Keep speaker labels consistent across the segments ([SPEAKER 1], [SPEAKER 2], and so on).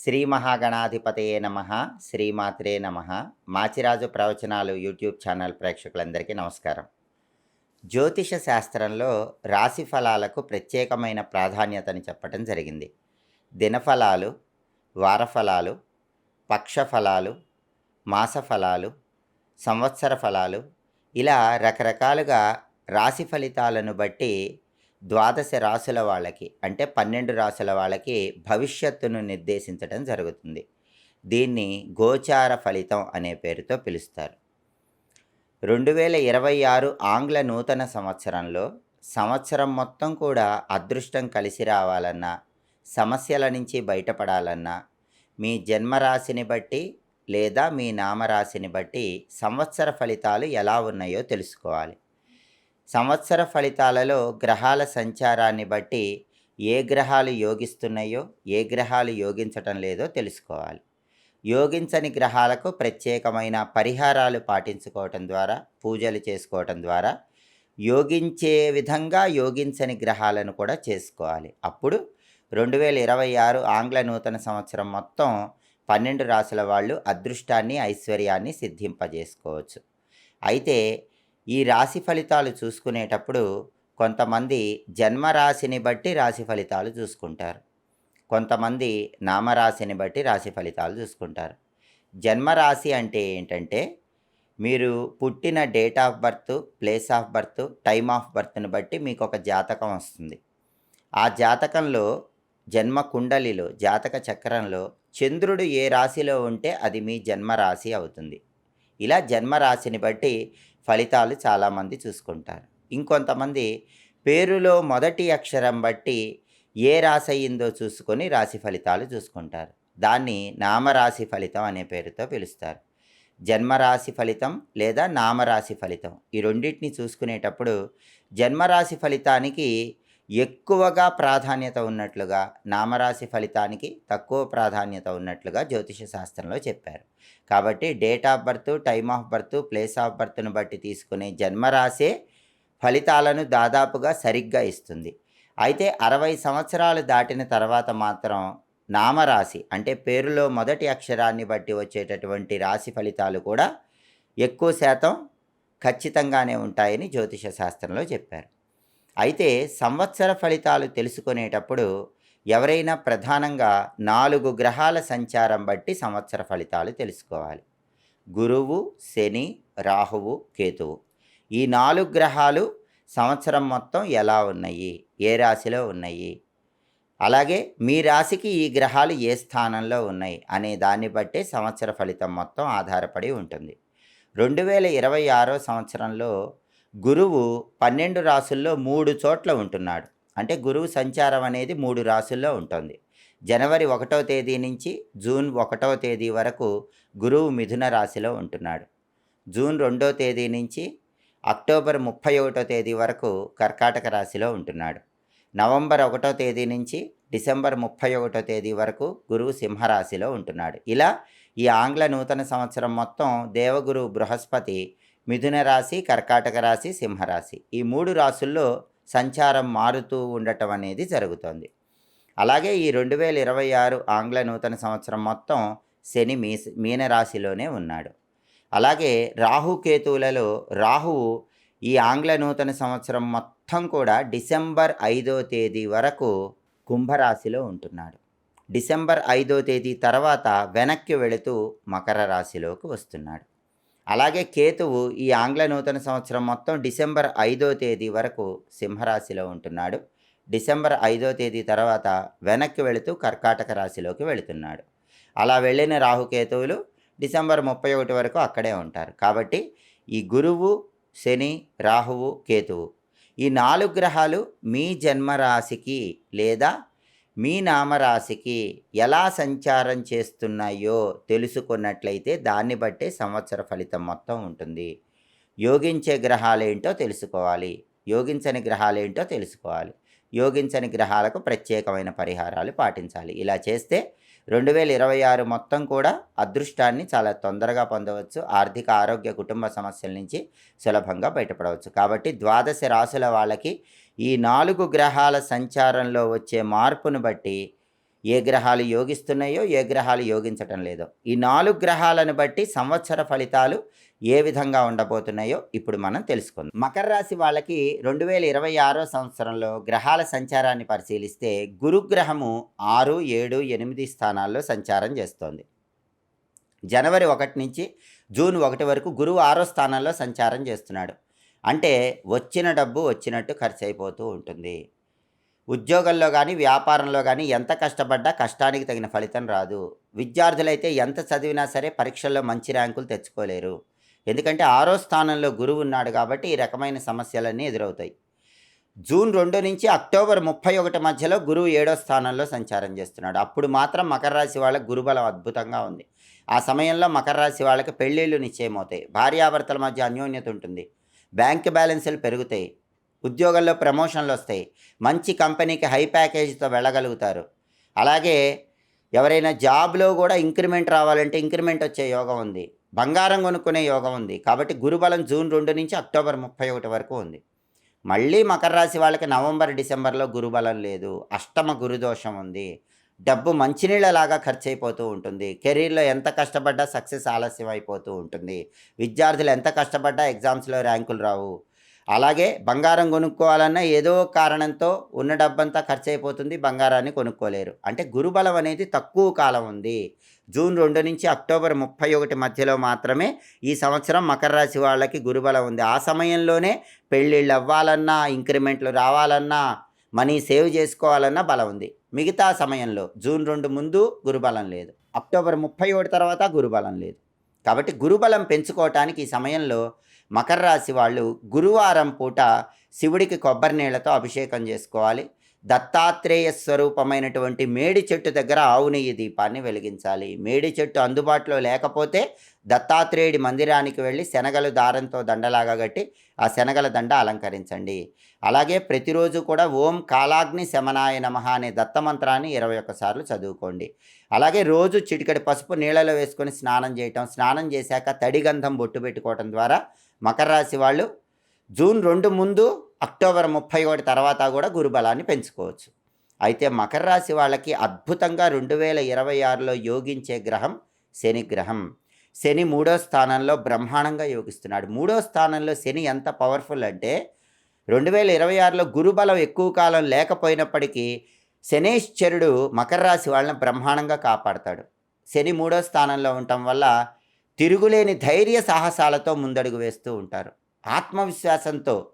[SPEAKER 1] శ్రీ మహాగణాధిపతయే నమ శ్రీమాత్రే నమ. మాచిరాజు ప్రవచనాలు యూట్యూబ్ ఛానల్ ప్రేక్షకులందరికీ నమస్కారం. జ్యోతిష శాస్త్రంలో రాశి ఫలాలకు ప్రత్యేకమైన ప్రాధాన్యతని చెప్పడం జరిగింది. దినఫలాలు వారఫలాలు పక్షఫలాలు మాసఫలాలు సంవత్సర ఫలాలు ఇలా రకరకాలుగా రాశి ఫలితాలను బట్టి ద్వాదశ రాసుల వాళ్ళకి అంటే పన్నెండు రాసుల వాళ్ళకి భవిష్యత్తును నిర్దేశించడం జరుగుతుంది. దీన్ని గోచార ఫలితం అనే పేరుతో పిలుస్తారు. రెండు వేల ఇరవై ఆరు ఆంగ్ల నూతన సంవత్సరంలో సంవత్సరం మొత్తం కూడా అదృష్టం కలిసి రావాలన్నా సమస్యల నుంచి బయటపడాలన్నా మీ జన్మరాశిని బట్టి లేదా మీ నామరాశిని బట్టి సంవత్సర ఫలితాలు ఎలా ఉన్నాయో తెలుసుకోవాలి. సంవత్సర ఫలితాలలో గ్రహాల సంచారాన్ని బట్టి ఏ గ్రహాలు యోగిస్తున్నాయో ఏ గ్రహాలు యోగించటం లేదో తెలుసుకోవాలి. యోగించని గ్రహాలకు ప్రత్యేకమైన పరిహారాలు పాటించుకోవటం ద్వారా పూజలు చేసుకోవటం ద్వారా యోగించే విధంగా యోగించని గ్రహాలను కూడా చేసుకోవాలి. అప్పుడు రెండు వేల ఇరవై ఆరు ఆంగ్ల నూతన సంవత్సరం మొత్తం పన్నెండు రాసుల వాళ్ళు అదృష్టాన్ని ఐశ్వర్యాన్ని సిద్ధింపజేసుకోవచ్చు. అయితే ఈ రాశి ఫలితాలు చూసుకునేటప్పుడు కొంతమంది జన్మరాశిని బట్టి రాశి ఫలితాలు చూసుకుంటారు. కొంతమంది నామరాశిని బట్టి రాశి ఫలితాలు చూసుకుంటారు. జన్మరాశి అంటే ఏంటంటే మీరు పుట్టిన date of birth place of birth time of బర్త్ని బట్టి మీకు ఒక జాతకం వస్తుంది. ఆ జాతకంలో జన్మ కుండలిలో జాతక చక్రంలో చంద్రుడు ఏ రాశిలో ఉంటే అది మీ జన్మరాశి అవుతుంది. ఇలా జన్మరాశిని బట్టి ఫలితాలు చాలామంది చూసుకుంటారు. ఇంకొంతమంది పేరులో మొదటి అక్షరం బట్టి ఏ రాశి అయ్యిందో చూసుకొని రాశి ఫలితాలు చూసుకుంటారు. దాన్ని నామరాశి ఫలితం అనే పేరుతో పిలుస్తారు. జన్మరాశి ఫలితం లేదా నామరాశి ఫలితం ఈ రెండింటిని చూసుకునేటప్పుడు జన్మరాశి ఫలితానికి ఎక్కువగా ప్రాధాన్యత ఉన్నట్లుగా నామరాశి ఫలితానికి తక్కువ ప్రాధాన్యత ఉన్నట్లుగా జ్యోతిష శాస్త్రంలో చెప్పారు. కాబట్టి date of birth time of birth place of బర్త్ను బట్టి తీసుకునే జన్మరాశే ఫలితాలను దాదాపుగా సరిగ్గా ఇస్తుంది. అయితే అరవై సంవత్సరాలు దాటిన తర్వాత మాత్రం నామరాశి అంటే పేరులో మొదటి అక్షరాన్ని బట్టి వచ్చేటటువంటి రాశి ఫలితాలు కూడా ఎక్కువ శాతం ఖచ్చితంగానే ఉంటాయని జ్యోతిష శాస్త్రంలో చెప్పారు. అయితే సంవత్సర ఫలితాలు తెలుసుకునేటప్పుడు ఎవరైనా ప్రధానంగా నాలుగు గ్రహాల సంచారం బట్టి సంవత్సర ఫలితాలు తెలుసుకోవాలి. గురువు శని రాహువు కేతువు. ఈ నాలుగు గ్రహాలు సంవత్సరం మొత్తం ఎలా ఉన్నాయి? ఏ రాశిలో ఉన్నాయి? అలాగే మీ రాశికి ఈ గ్రహాలు ఏ స్థానంలో ఉన్నాయి? అనే దాన్ని బట్టే సంవత్సర ఫలితం మొత్తం ఆధారపడి ఉంటుంది. రెండు వేల ఇరవై ఆరో సంవత్సరంలో గురువు పన్నెండు రాసుల్లో మూడు చోట్ల ఉంటున్నాడు. అంటే గురువు సంచారం అనేది మూడు రాసుల్లో ఉంటుంది. జనవరి ఒకటో తేదీ నుంచి జూన్ ఒకటో తేదీ వరకు గురువు మిథున రాశిలో ఉంటున్నాడు. జూన్ రెండో తేదీ నుంచి అక్టోబర్ ముప్పై ఒకటో తేదీ వరకు కర్కాటక రాశిలో ఉంటున్నాడు. నవంబర్ ఒకటో తేదీ నుంచి డిసెంబర్ ముప్పై ఒకటో తేదీ వరకు గురువు సింహరాశిలో ఉంటున్నాడు. ఇలా ఈ ఆంగ్ల నూతన సంవత్సరం మొత్తం దేవగురు బృహస్పతి మిథున రాశి కర్కాటక రాశి సింహరాశి ఈ మూడు రాశుల్లో సంచారం మారుతూ ఉండటం అనేది జరుగుతోంది. అలాగే ఈ రెండు వేల ఇరవై ఆరు ఆంగ్ల నూతన సంవత్సరం మొత్తం శని మీ మీనరాశిలోనే ఉన్నాడు. అలాగే రాహుకేతువులలో రాహువు ఈ ఆంగ్ల నూతన సంవత్సరం మొత్తం కూడా డిసెంబర్ ఐదో తేదీ వరకు కుంభరాశిలో ఉంటున్నాడు. డిసెంబర్ ఐదో తేదీ తర్వాత వెనక్కి వెళుతూ మకర రాశిలోకి వస్తున్నాడు. అలాగే కేతువు ఈ ఆంగ్ల నూతన సంవత్సరం మొత్తం డిసెంబర్ ఐదో తేదీ వరకు సింహరాశిలో ఉంటున్నాడు. డిసెంబర్ ఐదో తేదీ తర్వాత వెనక్కి వెళుతూ కర్కాటక రాశిలోకి వెళుతున్నాడు. అలా వెళ్ళిన రాహుకేతువులు డిసెంబర్ ముప్పై ఒకటి వరకు అక్కడే ఉంటారు. కాబట్టి ఈ గురువు శని రాహువు కేతువు ఈ నాలుగు గ్రహాలు మీ జన్మరాశికి లేదా మీ నామరాశికి ఎలా సంచారం చేస్తున్నాయో తెలుసుకున్నట్లయితే దాన్ని బట్టే సంవత్సర ఫలితం మొత్తం ఉంటుంది. యోగించే గ్రహాలేంటో తెలుసుకోవాలి. యోగించని గ్రహాలేంటో తెలుసుకోవాలి. యోగించని గ్రహాలకు ప్రత్యేకమైన పరిహారాలు పాటించాలి. ఇలా చేస్తే రెండు వేల ఇరవై ఆరు మొత్తం కూడా అదృష్టాన్ని చాలా తొందరగా పొందవచ్చు. ఆర్థిక ఆరోగ్య కుటుంబ సమస్యల నుంచి సులభంగా బయటపడవచ్చు. కాబట్టి ద్వాదశ రాసుల వాళ్ళకి ఈ నాలుగు గ్రహాల సంచారంలో వచ్చే మార్పును బట్టి ఏ గ్రహాలు యోగిస్తున్నాయో ఏ గ్రహాలు యోగించటం లేదో. ఈ నాలుగు గ్రహాలను బట్టి సంవత్సర ఫలితాలు ఏ విధంగా ఉండబోతున్నాయో ఇప్పుడు మనం తెలుసుకుందాం. మకర రాశి వాళ్ళకి రెండు వేల ఇరవై ఆరో సంవత్సరంలో గ్రహాల సంచారాన్ని పరిశీలిస్తే గురుగ్రహము ఆరు ఏడు ఎనిమిది స్థానాల్లో సంచారం చేస్తోంది. జనవరి ఒకటి నుంచి జూన్ ఒకటి వరకు గురువు ఆరో స్థానంలో సంచారం చేస్తున్నాడు. అంటే వచ్చిన డబ్బు వచ్చినట్టు ఖర్చు అయిపోతూ ఉంటుంది. ఉద్యోగంలో కానీ వ్యాపారంలో కానీ ఎంత కష్టపడ్డా కష్టానికి తగిన ఫలితం రాదు. విద్యార్థులైతే ఎంత చదివినా సరే పరీక్షల్లో మంచి ర్యాంకులు తెచ్చుకోలేరు. ఎందుకంటే ఆరో స్థానంలో గురువు ఉన్నాడు కాబట్టి ఈ రకమైన సమస్యలన్నీ ఎదురవుతాయి. జూన్ రెండు నుంచి అక్టోబర్ ముప్పై ఒకటి మధ్యలో గురువు ఏడో స్థానంలో సంచారం చేస్తున్నాడు. అప్పుడు మాత్రం మకర రాశి వాళ్ళకి గురుబలం అద్భుతంగా ఉంది. ఆ సమయంలో మకర రాశి వాళ్ళకి పెళ్ళిళ్ళు నిశ్చయమవుతాయి. భార్యాభర్తల మధ్య అన్యోన్యత ఉంటుంది. బ్యాంక్ బ్యాలెన్సులు పెరుగుతాయి. ఉద్యోగంలో ప్రమోషన్లు వస్తాయి. మంచి కంపెనీకి హై ప్యాకేజీతో వెళ్ళగలుగుతారు. అలాగే ఎవరైనా జాబ్లో కూడా ఇంక్రిమెంట్ రావాలంటే ఇంక్రిమెంట్ వచ్చే యోగం ఉంది. బంగారం కొనుక్కునే యోగం ఉంది. కాబట్టి గురుబలం జూన్ రెండు నుంచి అక్టోబర్ ముప్పై ఒకటి వరకు ఉంది. మళ్ళీ మకర రాశి వాళ్ళకి నవంబర్ డిసెంబర్లో గురుబలం లేదు. అష్టమ గురుదోషం ఉంది. డబ్బు మంచినీళ్ళలాగా ఖర్చు అయిపోతూ ఉంటుంది. కెరీర్లో ఎంత కష్టపడ్డా సక్సెస్ ఆలస్యం అయిపోతూ ఉంటుంది. విద్యార్థులు ఎంత కష్టపడ్డా ఎగ్జామ్స్లో ర్యాంకులు రావు. అలాగే బంగారం కొనుక్కోవాలన్నా ఏదో కారణంతో ఉన్న డబ్బంతా ఖర్చు అయిపోతుంది బంగారాన్ని కొనుక్కోలేరు. అంటే గురుబలం అనేది తక్కువ కాలం ఉంది. జూన్ రెండు నుంచి అక్టోబర్ ముప్పై ఒకటి మధ్యలో మాత్రమే ఈ సంవత్సరం మకర రాశి వాళ్ళకి గురుబలం ఉంది. ఆ సమయంలోనే పెళ్ళిళ్ళు అవ్వాలన్నా ఇంక్రిమెంట్లు రావాలన్నా మనీ సేవ్ చేసుకోవాలన్నా బలం ఉంది. మిగతా సమయంలో జూన్ రెండు ముందు గురుబలం లేదు. అక్టోబర్ ముప్పై ఒకటి తర్వాత గురుబలం లేదు. కాబట్టి గురుబలం పెంచుకోవటానికి ఈ సమయంలో మకర రాశి వాళ్ళు గురువారం పూట శివుడికి కొబ్బరి నీళ్ళతో అభిషేకం చేసుకోవాలి. దత్తాత్రేయ స్వరూపమైనటువంటి మేడి చెట్టు దగ్గర ఆవు నెయ్యి దీపాన్ని వెలిగించాలి. మేడి చెట్టు అందుబాటులో లేకపోతే దత్తాత్రేయుడి మందిరానికి వెళ్ళి శనగలు దారంతో దండలాగా కట్టి ఆ శనగల దండ అలంకరించండి. అలాగే ప్రతిరోజు కూడా ఓం కాలాగ్ని శమనాయ నమ అనే దత్తమంత్రాన్ని ఇరవై ఒక్కసార్లు చదువుకోండి. అలాగే రోజు చిటికడి పసుపు నీళ్ళలో వేసుకొని స్నానం చేయటం స్నానం చేశాక తడిగంధం బొట్టు పెట్టుకోవటం ద్వారా మకర రాశి వాళ్ళు జూన్ రెండు ముందు అక్టోబర్ ముప్పై ఒకటి తర్వాత కూడా గురుబలాన్ని పెంచుకోవచ్చు. అయితే మకర రాశి వాళ్ళకి అద్భుతంగా రెండు వేల ఇరవై ఆరులో యోగించే గ్రహం శని గ్రహం. శని మూడో స్థానంలో బ్రహ్మాండంగా యోగిస్తున్నాడు. మూడో స్థానంలో శని ఎంత పవర్ఫుల్ అంటే రెండు వేల ఇరవై ఆరులో గురుబలం ఎక్కువ కాలం లేకపోయినప్పటికీ శనేశ్వరుడు మకర రాశి వాళ్ళని బ్రహ్మాండంగా కాపాడతాడు. శని మూడో స్థానంలో ఉండటం వల్ల తిరుగులేని ధైర్య సాహసాలతో ముందడుగు వేస్తూ ఉంటారు. ఆత్మవిశ్వాసంతో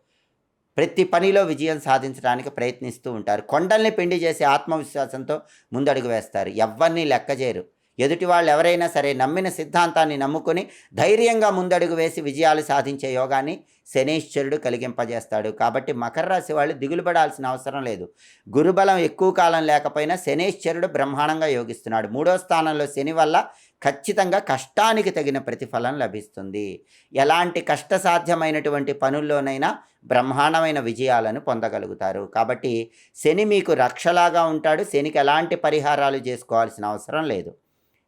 [SPEAKER 1] ప్రతి పనిలో విజయం సాధించడానికి ప్రయత్నిస్తూ ఉంటారు. కొండల్ని పిండి చేసే ఆత్మవిశ్వాసంతో ముందడుగు వేస్తారు. ఎవరిని లెక్క చేయరు. ఎదుటి వాళ్ళు ఎవరైనా సరే నమ్మిన సిద్ధాంతాన్ని నమ్ముకొని ధైర్యంగా ముందడుగు వేసి విజయాలు సాధించే యోగాన్ని శనీశ్వరుడు కలిగింపజేస్తాడు. కాబట్టి మకర రాశి వాళ్ళు దిగులు పడాల్సిన అవసరం లేదు. గురుబలం ఎక్కువ కాలం లేకపోయినా శనీశ్వరుడు బ్రహ్మాండంగా యోగిస్తున్నాడు. మూడో స్థానంలో శని వల్ల ఖచ్చితంగా కష్టానికి తగిన ప్రతిఫలం లభిస్తుంది. ఎలాంటి కష్టసాధ్యమైనటువంటి పనుల్లోనైనా బ్రహ్మాండమైన విజయాలను పొందగలుగుతారు. కాబట్టి శని మీకు రక్షలాగా ఉంటాడు. శనికి ఎలాంటి పరిహారాలు చేసుకోవాల్సిన అవసరం లేదు.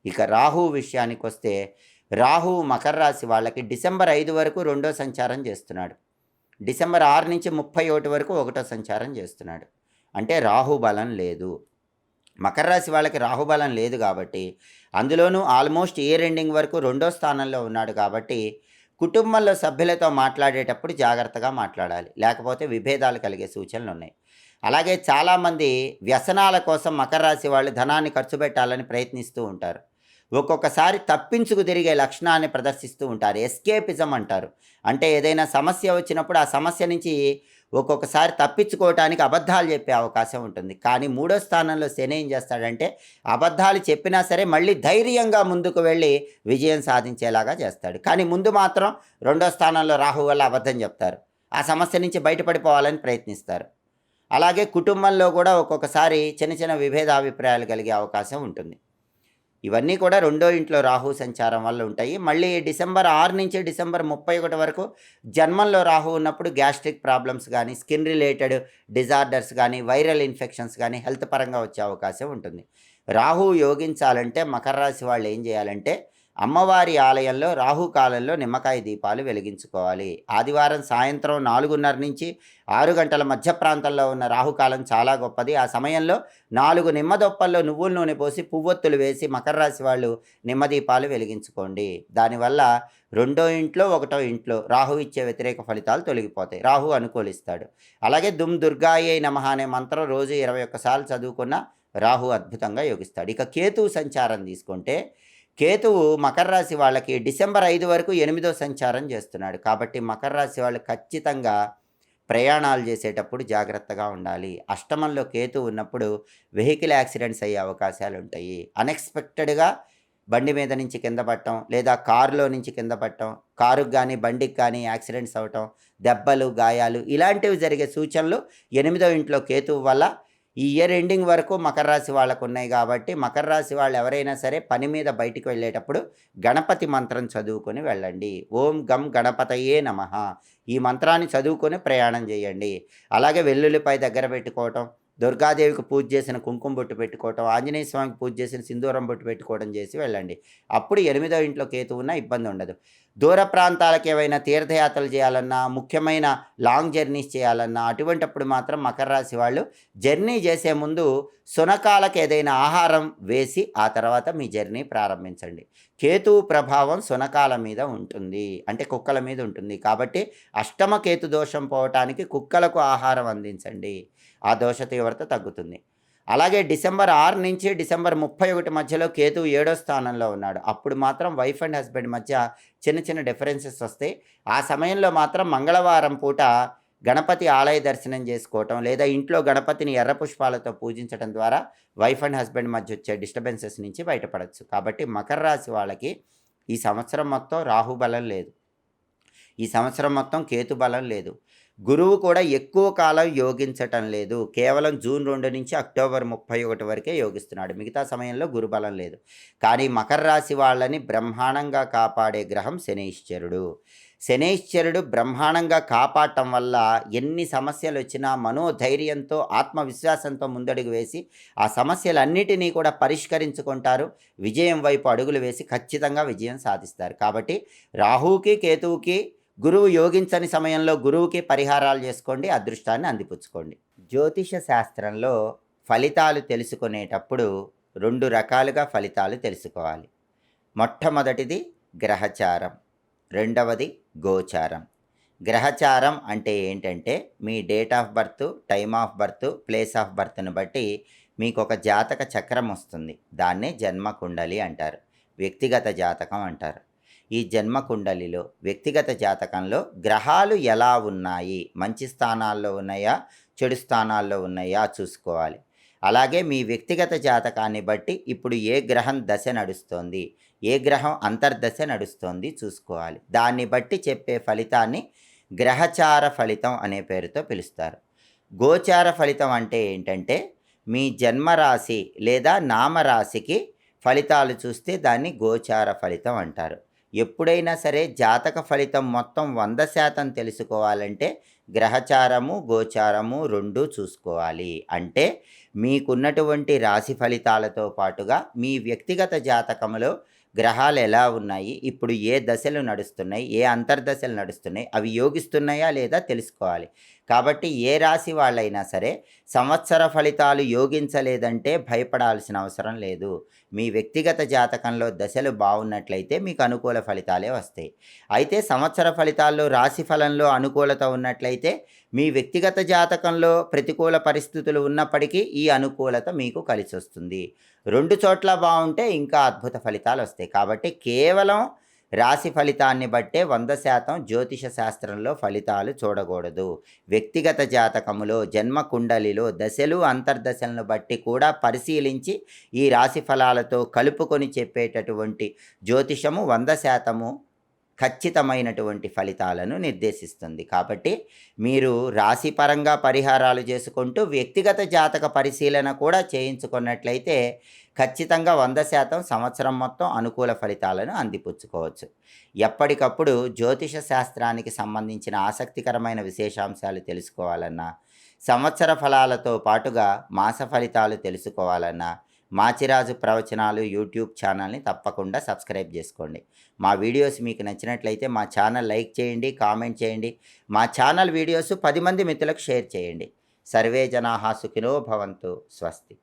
[SPEAKER 1] ఇక రాహు విషయానికి వస్తే రాహు మకర రాశి వాళ్ళకి డిసెంబర్ ఐదు వరకు రెండో సంచారం చేస్తున్నాడు. డిసెంబర్ ఆరు నుంచి ముప్పై ఒకటి వరకు ఒకటో సంచారం చేస్తున్నాడు. అంటే రాహు బలం లేదు. మకర రాశి వాళ్ళకి రాహుబలం లేదు కాబట్టి అందులోనూ ఆల్మోస్ట్ ఇయర్ ఎండింగ్ వరకు రెండో స్థానంలో ఉన్నాడు కాబట్టి కుటుంబంలో సభ్యులతో మాట్లాడేటప్పుడు జాగ్రత్తగా మాట్లాడాలి. లేకపోతే విభేదాలు కలిగే సూచనలు ఉన్నాయి. అలాగే చాలామంది వ్యసనాల కోసం మకర రాశి వాళ్ళు ధనాన్ని ఖర్చు పెట్టాలని ప్రయత్నిస్తూ ఉంటారు. ఒక్కొక్కసారి తప్పించుకు తిరిగే లక్షణాన్ని ప్రదర్శిస్తూ ఉంటారు. ఎస్కేపిజం అంటారు. అంటే ఏదైనా సమస్య వచ్చినప్పుడు ఆ సమస్య నుంచి ఒక్కొక్కసారి తప్పించుకోవటానికి అబద్ధాలు చెప్పే అవకాశం ఉంటుంది. కానీ మూడో స్థానంలో శని ఏం చేస్తాడంటే అబద్ధాలు చెప్పినా సరే మళ్ళీ ధైర్యంగా ముందుకు వెళ్ళి విజయం సాధించేలాగా చేస్తాడు. కానీ ముందు మాత్రం రెండో స్థానంలో రాహు వల్ల అబద్ధం చెప్తారు. ఆ సమస్య నుంచి బయటపడిపోవాలని ప్రయత్నిస్తారు. అలాగే కుటుంబంలో కూడా ఒక్కొక్కసారి చిన్న చిన్న విభేదాభిప్రాయాలు కలిగే అవకాశం ఉంటుంది. ఇవన్నీ కూడా రెండో ఇంట్లో రాహు సంచారం వల్ల ఉంటాయి. మళ్ళీ డిసెంబర్ ఆరు నుంచి డిసెంబర్ ముప్పై ఒకటి వరకు జన్మంలో రాహు ఉన్నప్పుడు గ్యాస్ట్రిక్ ప్రాబ్లమ్స్ కానీ స్కిన్ రిలేటెడ్ డిజార్డర్స్ కానీ వైరల్ ఇన్ఫెక్షన్స్ కానీ హెల్త్ పరంగా వచ్చే అవకాశం ఉంటుంది. రాహు యోగించాలంటే మకర రాశి వాళ్ళు ఏం చేయాలంటే అమ్మవారి ఆలయంలో రాహుకాలంలో నిమ్మకాయ దీపాలు వెలిగించుకోవాలి. ఆదివారం సాయంత్రం నాలుగున్నర నుంచి ఆరు గంటల మధ్య ప్రాంతంలో ఉన్న రాహుకాలం చాలా గొప్పది. ఆ సమయంలో నాలుగు నిమ్మదొప్పల్లో నువ్వుల నూనె పోసి పువ్వొత్తులు వేసి మకర రాశి వాళ్ళు నిమ్మదీపాలు వెలిగించుకోండి. దానివల్ల రెండో ఇంట్లో ఒకటో ఇంట్లో రాహు ఇచ్చే వ్యతిరేక ఫలితాలు తొలగిపోతాయి. రాహు అనుకూలిస్తాడు. అలాగే దుమ్ దుర్గాయే నమః అనే మంత్రం రోజు ఇరవై ఒక్కసార్లు చదువుకున్న రాహు అద్భుతంగా యోగిస్తాడు. ఇక కేతు సంచారం తీసుకుంటే కేతువు మకర రాశి వాళ్ళకి డిసెంబర్ ఐదు వరకు ఎనిమిదో సంచారం చేస్తున్నాడు. కాబట్టి మకర రాశి వాళ్ళు ఖచ్చితంగా ప్రయాణాలు చేసేటప్పుడు జాగ్రత్తగా ఉండాలి. అష్టమంలో కేతు ఉన్నప్పుడు వెహికల్ యాక్సిడెంట్స్ అయ్యే అవకాశాలు ఉంటాయి. అన్ఎక్స్పెక్టెడ్గా బండి మీద నుంచి కింద పడటం లేదా కారులో నుంచి కింద పడటం కారుకు కానీ బండికి కానీ యాక్సిడెంట్స్ అవ్వటం దెబ్బలు గాయాలు ఇలాంటివి జరిగే సూచనలు ఎనిమిదో ఇంట్లో కేతువు వల్ల ఈ ఇయర్ ఎండింగ్ వరకు మకర రాశి వాళ్ళకు ఉన్నాయి కాబట్టి మకర రాశి వాళ్ళు ఎవరైనా సరే పని మీద బయటికి వెళ్ళేటప్పుడు గణపతి మంత్రం చదువుకొని వెళ్ళండి. ఓం గం గణపతయే నమ. ఈ మంత్రాన్ని చదువుకొని ప్రయాణం చేయండి. అలాగే వెల్లుల్లిపై దగ్గర పెట్టుకోవటం దుర్గాదేవికి పూజ చేసిన కుంకుమ బొట్టు పెట్టుకోవటం ఆంజనేయ స్వామికి పూజ చేసిన సింధూరం బొట్టు పెట్టుకోవడం చేసి వెళ్ళండి. అప్పుడు ఎనిమిదో ఇంట్లో కేతు ఉన్న ఇబ్బంది ఉండదు దూర ప్రాంతాలకు ఏవైనా తీర్థయాత్రలు చేయాలన్నా ముఖ్యమైన లాంగ్ జర్నీస్ చేయాలన్నా అటువంటప్పుడు మాత్రం మకర రాశి వాళ్ళు జర్నీ చేసే ముందు సునకాలకు ఏదైనా ఆహారం వేసి ఆ తర్వాత మీ జర్నీ ప్రారంభించండి. కేతువు ప్రభావం సునకాల మీద ఉంటుంది. అంటే కుక్కల మీద ఉంటుంది. కాబట్టి అష్టమ కేతు దోషం పోవటానికి కుక్కలకు ఆహారం అందించండి. ఆ దోష తీవ్రత తగ్గుతుంది. అలాగే డిసెంబర్ ఆరు నుంచి డిసెంబర్ ముప్పై ఒకటి మధ్యలో కేతు ఏడో స్థానంలో ఉన్నాడు. అప్పుడు మాత్రం వైఫ్ అండ్ హస్బెండ్ మధ్య చిన్న చిన్న డిఫరెన్సెస్ వస్తాయి. ఆ సమయంలో మాత్రం మంగళవారం పూట గణపతి ఆలయ దర్శనం చేసుకోవటం లేదా ఇంట్లో గణపతిని ఎర్ర పుష్పాలతో పూజించడం ద్వారా వైఫ్ అండ్ హస్బెండ్ మధ్య వచ్చే డిస్టర్బెన్సెస్ నుంచి బయటపడవచ్చు కాబట్టి మకర రాశి వాళ్ళకి ఈ సంవత్సరం మొత్తం రాహు బలం లేదు. ఈ సంవత్సరం మొత్తం కేతు బలం లేదు. గురువు కూడా ఎక్కువ కాలం యోగించటం లేదు. కేవలం జూన్ రెండు నుంచి అక్టోబర్ ముప్పై ఒకటి వరకే యోగిస్తున్నాడు. మిగతా సమయంలో గురుబలం లేదు. కానీ మకర రాశి వాళ్ళని బ్రహ్మాండంగా కాపాడే గ్రహం శనీశ్వరుడు శనైశ్చరుడు బ్రహ్మాండంగా కాపాడటం వల్ల ఎన్ని సమస్యలు వచ్చినా మనోధైర్యంతో ఆత్మవిశ్వాసంతో ముందడుగు వేసి ఆ సమస్యలన్నిటినీ కూడా పరిష్కరించుకుంటారు. విజయం వైపు అడుగులు వేసి ఖచ్చితంగా విజయం సాధిస్తారు. కాబట్టి రాహుకి కేతువుకి గురువు యోగించని సమయంలో గురువుకి పరిహారాలు చేసుకోండి అదృష్టాన్ని అందిపుచ్చుకోండి. జ్యోతిష శాస్త్రంలో ఫలితాలు తెలుసుకునేటప్పుడు రెండు రకాలుగా ఫలితాలు తెలుసుకోవాలి. మొట్టమొదటిది గ్రహచారం రెండవది గోచారం. గ్రహచారం అంటే ఏంటంటే మీ date of birth time of birth place of బర్త్ను బట్టి మీకు ఒక జాతక చక్రం వస్తుంది. దాన్నే జన్మ కుండలి అంటారు. వ్యక్తిగత జాతకం అంటారు. ఈ జన్మ కుండలిలో వ్యక్తిగత జాతకంలో గ్రహాలు ఎలా ఉన్నాయి? మంచి స్థానాల్లో ఉన్నాయా? చెడు స్థానాల్లో ఉన్నాయా? చూసుకోవాలి. అలాగే మీ వ్యక్తిగత జాతకాన్ని బట్టి ఇప్పుడు ఏ గ్రహం దశ నడుస్తోంది? ఏ గ్రహం అంతర్దశ నడుస్తోంది? చూసుకోవాలి. దాన్ని బట్టి చెప్పే ఫలితాన్ని గ్రహచార ఫలితం అనే పేరుతో పిలుస్తారు. గోచార ఫలితం అంటే ఏంటంటే మీ జన్మరాశి లేదా నామరాశికి ఫలితాలు చూస్తే దాన్ని గోచార ఫలితం అంటారు. ఎప్పుడైనా సరే జాతక ఫలితం మొత్తం వంద శాతం తెలుసుకోవాలంటే గ్రహచారము గోచారము రెండు చూసుకోవాలి. అంటే మీకున్నటువంటి రాశి ఫలితాలతో పాటుగా మీ వ్యక్తిగత జాతకంలో గ్రహాలు ఎలా ఉన్నాయి ఇప్పుడు ఏ దశలు నడుస్తున్నాయి ఏ అంతర్దశలు నడుస్తున్నాయి అవి యోగిస్తున్నాయా లేదా తెలుసుకోవాలి. కాబట్టి ఏ రాశి వాళ్ళైనా సరే సంవత్సర ఫలితాలు యోగించలేదంటే భయపడాల్సిన అవసరం లేదు. మీ వ్యక్తిగత జాతకంలో దశలు బాగున్నట్లయితే మీకు అనుకూల ఫలితాలే వస్తాయి. అయితే సంవత్సర ఫలితాల్లో రాశి ఫలంలో అనుకూలత ఉన్నట్లయితే మీ వ్యక్తిగత జాతకంలో ప్రతికూల పరిస్థితులు ఉన్నప్పటికీ ఈ అనుకూలత మీకు కలిసి వస్తుంది రెండు చోట్ల బాగుంటే ఇంకా అద్భుత ఫలితాలు వస్తాయి. కాబట్టి కేవలం రాశి ఫలితాన్ని బట్టే వంద శాతం జ్యోతిష శాస్త్రంలో ఫలితాలు చూడకూడదు. వ్యక్తిగత జాతకములో జన్మ కుండలిలో దశలు అంతర్దశలను బట్టి కూడా పరిశీలించి ఈ రాశి ఫలాలతో కలుపుకొని చెప్పేటటువంటి జ్యోతిషము వంద శాతము ఖచ్చితమైనటువంటి ఫలితాలను నిర్దేశిస్తుంది. కాబట్టి మీరు రాశిపరంగా పరిహారాలు చేసుకుంటూ వ్యక్తిగత జాతక పరిశీలన కూడా చేయించుకున్నట్లయితే ఖచ్చితంగా వంద శాతం సంవత్సరం మొత్తం అనుకూల ఫలితాలను అందిపుచ్చుకోవచ్చు. ఎప్పటికప్పుడు జ్యోతిష శాస్త్రానికి సంబంధించిన ఆసక్తికరమైన విశేషాంశాలు తెలుసుకోవాలన్నా సంవత్సర ఫలాలతో పాటుగా మాస ఫలితాలు తెలుసుకోవాలన్నా మాచిరాజు ప్రవచనాలు యూట్యూబ్ ఛానల్ని తప్పకుండా సబ్స్క్రైబ్ చేసుకోండి. మా వీడియోస్ మీకు నచ్చినట్లయితే మా ఛానల్ లైక్ చేయండి కామెంట్ చేయండి. మా ఛానల్ వీడియోస్ పది మంది మిత్రులకు షేర్ చేయండి. సర్వే జనాహా సుఖినో భవంతు. స్వస్తి.